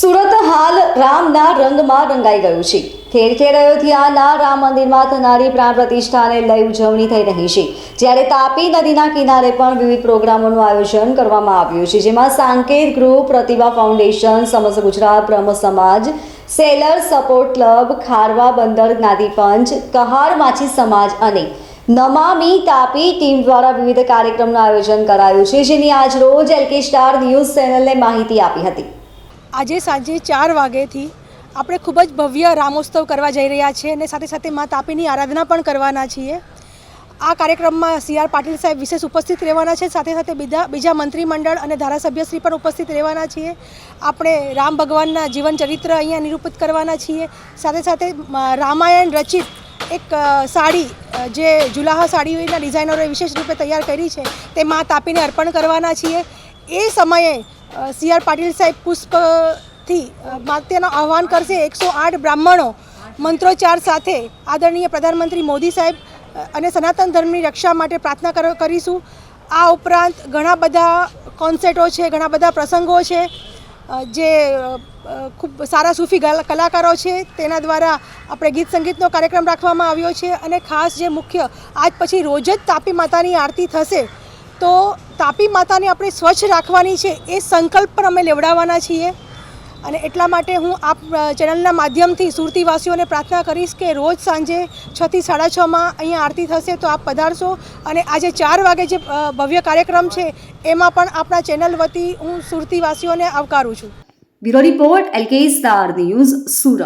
સુરત હાલ રામના રંગમાં રંગાઈ ગયું છે. ઠેર ઠેર અયોધ્યાના રામ મંદિરમાં થનારી પ્રાણ પ્રતિષ્ઠાને લઈ ઉજવણી થઈ રહી છે. જ્યારે તાપી નદીના કિનારે પણ વિવિધ પ્રોગ્રામોનું આયોજન કરવામાં આવ્યું છે, જેમાં સાંકેત ગ્રુપ પ્રતિભા ફાઉન્ડેશન, સમસ્ત ગુજરાત બ્રહ્મ સમાજ, સેલર સપોર્ટ ક્લબ, ખારવા બંદર જ્ઞાતિ કહાર માછી સમાજ અને નમામી તાપી ટીમ દ્વારા વિવિધ કાર્યક્રમનું આયોજન કરાયું છે. જેની આજ રોજ એલકે સ્ટાર ન્યૂઝ ચેનલને માહિતી આપી હતી. આજે સાંજે ચાર વાગ્યેથી આપણે ખૂબ જ ભવ્ય રામોત્સવ કરવા જઈ રહ્યા છીએ અને સાથે સાથે મા તાપીની આરાધના પણ કરવાના છીએ. આ કાર્યક્રમમાં સી આર પાટીલ સાહેબ વિશેષ ઉપસ્થિત રહેવાના છે, સાથે સાથે બીજા બીજા મંત્રીમંડળ અને ધારાસભ્યશ્રી પણ ઉપસ્થિત રહેવાના છીએ. આપણે રામ ભગવાનના જીવન ચરિત્ર અહીંયા નિરૂપિત કરવાના છીએ. સાથે સાથે રામાયણ રચિત એક સાડી જે જુલાહા સાડીઓના ડિઝાઇનરોએ વિશેષ રૂપે તૈયાર કરી છે, તે મા તાપીને અર્પણ કરવાના છીએ. એ સમયે સી આર પાટીલ સાહેબ પુષ્પથી તેનો આહ્વાન કરશે એકસો આઠ બ્રાહ્મણો મંત્રોચ્ચાર સાથે આદરણીય પ્રધાનમંત્રી મોદી સાહેબ અને સનાતન ધર્મની રક્ષા માટે પ્રાર્થના કરીશું. આ ઉપરાંત ઘણા બધા કોન્સર્ટો છે, ઘણા બધા પ્રસંગો છે જે ખૂબ સારા સૂફી કલાકારો છે, તેના દ્વારા આપણે ગીત સંગીતનો કાર્યક્રમ રાખવામાં આવ્યો છે અને ખાસ જે મુખ્ય, આજ પછી રોજ જ તાપી માતાની આરતી થશે તો તાપી માતાને આપણે સ્વચ્છ રાખવાની છે એ સંકલ્પ પણ અમે લેવડાવવાના છીએ. અને એટલા માટે હું આપ ચેનલના માધ્યમથી સુરતીવાસીઓને પ્રાર્થના કરીશ કે રોજ સાંજે છથી સાડા છમાં અહીંયા આરતી થશે તો આપ પધારશો. અને આજે ચાર વાગે જે ભવ્ય કાર્યક્રમ છે એમાં પણ આપણા ચેનલ વતી હું સુરતીવાસીઓને આવકારું છું. Bureau report LK star news Surat.